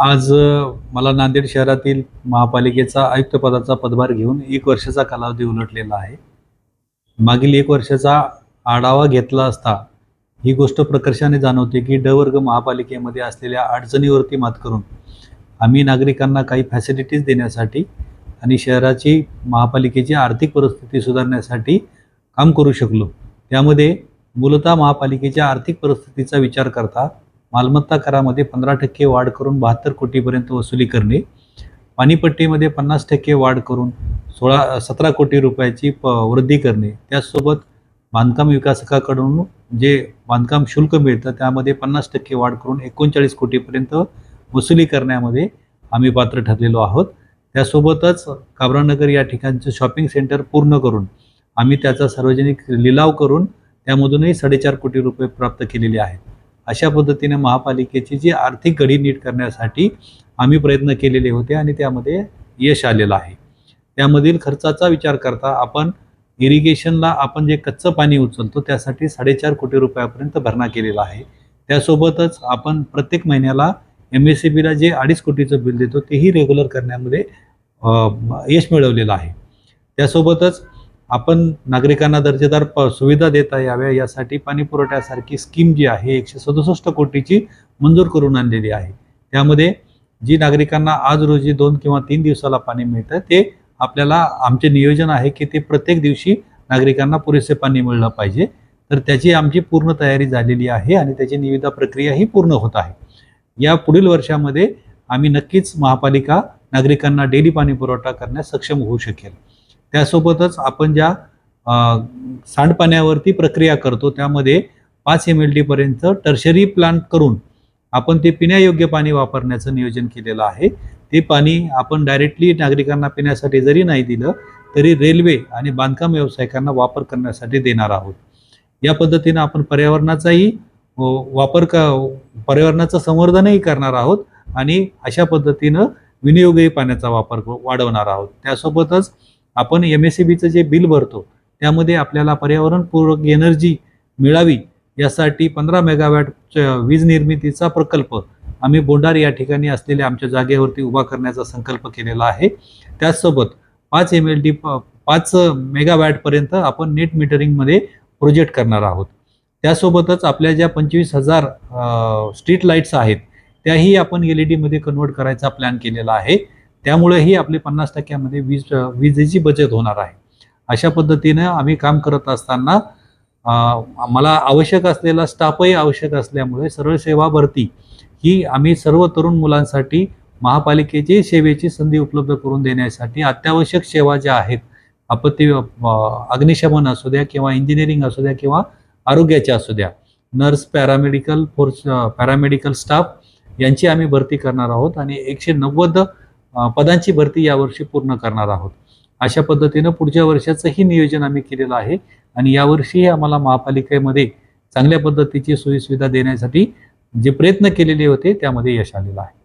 आज मला नांदेड शहरातील महापालिकेचा आयुक्तपदाचा पदभार घेऊन एक वर्षाचा कालावधी उलटलेला आहे. मागील एक वर्षाचा आढावा घेतला असता ही गोष्ट प्रकर्षाने जाणवते की ड वर्ग महापालिकेमध्ये असलेल्या अडचणीवरती मात करून आम्ही नागरिकांना काही फॅसिलिटीज देण्यासाठी आणि शहराची महापालिकेची आर्थिक परिस्थिती सुधारण्यासाठी काम करू शकलो. त्यामध्ये मूलतः महापालिकेच्या आर्थिक परिस्थितीचा विचार करता मालमत्ता करामध्ये पंधरा टक्के वाढ करून बहात्तर कोटीपर्यंत वसुली करणे. पाणीपट्टीमध्ये पन्नास टक्के वाढ करून सोळा सतरा कोटी रुपयाची प वृद्धी करणे. त्याचसोबत बांधकाम विकासकाकडून जे बांधकाम शुल्क मिळतं त्यामध्ये पन्नास टक्के वाढ करून एकोणचाळीस कोटीपर्यंत वसुली करण्यामध्ये आम्ही पात्र ठरलेलो आहोत. त्यासोबतच काबरानगर या ठिकाणचं शॉपिंग सेंटर पूर्ण करून आम्ही त्याचा सार्वजनिक लिलाव करून त्यामधूनही साडेचार कोटी रुपये प्राप्त केलेले आहेत. अशा पद्धतीने महापालिकेची जी आर्थिक घडी नीट करण्यासाठी आम्ही प्रयत्न केलेले होते आणि त्यामध्ये यश आलेलं आहे. त्यामधील खर्चाचा विचार करता आपण इरिगेशनला आपण जे कच्चं पाणी उचलतो त्यासाठी साडेचार कोटी रुपयापर्यंत भरणा केलेला आहे. त्यासोबतच आपण प्रत्येक महिन्याला एम एस सी बीला जे अडीच कोटीचं बिल देतो तेही रेग्युलर करण्यामध्ये यश मिळवलेलं आहे. त्यासोबतच आपण नागरिकांना दर्जेदार प सुविधा देता याव्या यासाठी पाणी पुरवठ्यासारखी स्कीम जी आहे एकशे सदुसष्ट कोटीची मंजूर करून आणलेली आहे. त्यामध्ये जी नागरिकांना आज रोजी दोन किंवा तीन दिवसाला पाणी मिळतं ते आपल्याला आमचे नियोजन आहे की ते प्रत्येक दिवशी नागरिकांना पुरेसे पाणी मिळलं पाहिजे. तर त्याची आमची पूर्ण तयारी झालेली आहे आणि त्याची निविदा प्रक्रियाही पूर्ण होत आहे. या पुढील वर्षामध्ये आम्ही नक्कीच महापालिका नागरिकांना डेली पाणी पुरवठा करण्यास सक्षम होऊ शकेल. त्यासोबतच आपण ज्या सांडपाण्यावरती प्रक्रिया करतो त्यामध्ये पाच एम एल डीपर्यंत टर्शरी प्लांट करून आपण ते पिण्यायोग्य पाणी वापरण्याचं नियोजन केलेलं आहे. ते पाणी आपण डायरेक्टली नागरिकांना पिण्यासाठी जरी नाही दिलं तरी रेल्वे आणि बांधकाम व्यावसायिकांना वापर करण्यासाठी देणार आहोत. या पद्धतीनं आपण पर्यावरणाचाही वापर का पर्यावरणाचं संवर्धनही करणार आहोत आणि अशा पद्धतीनं विनियोगही पाण्याचा वापर वाढवणार आहोत. त्यासोबतच आपण एम एस सी बीचं जे बिल भरतो त्यामध्ये आपल्याला पर्यावरणपूरक एनर्जी मिळावी यासाठी पंधरा मेगावॅटच्या वीज निर्मितीचा प्रकल्प आम्ही बोंडार या ठिकाणी असलेल्या आमच्या जागेवरती उभा करण्याचा संकल्प केलेला आहे. त्याचसोबत पाच एम एल डी पाच मेगावॅटपर्यंत आपण नेट मीटरिंगमध्ये प्रोजेक्ट करणार आहोत. त्यासोबतच आपल्या ज्या पंचवीस हजार स्ट्रीट लाईट्स आहेत त्याही आपण एल ई डीमध्ये कन्वर्ट करायचा प्लॅन केलेला आहे. त्यामुळेही आपले पन्नास टक्क्यामध्ये वीज विजेची बचत होणार आहे. अशा पद्धतीनं आम्ही काम करत असताना मला आवश्यक असलेला स्टाफही आवश्यक असल्यामुळे सरळ सेवा भरती ही आम्ही सर्व तरुण मुलांसाठी महापालिकेची सेवेची संधी उपलब्ध करून देण्यासाठी अत्यावश्यक सेवा ज्या आहेत आपत्ती अग्निशमन असू द्या किंवा इंजिनिअरिंग असू द्या किंवा आरोग्याच्या असू द्या nurse paramedical force paramedical staff यांची आम्ही भरती करणार आहोत आणि एकशे नव्वद पदांची भरती यावर्षी पूर्ण करणार आहोत. अशा पद्धतीनं पुढच्या वर्षाचंही नियोजन आम्ही केलेलं आहे आणि यावर्षीही आम्हाला महापालिकेमध्ये चांगल्या पद्धतीची सोयीसुविधा देण्यासाठी जे प्रयत्न केलेले होते त्यामध्ये यश आलेलं आहे.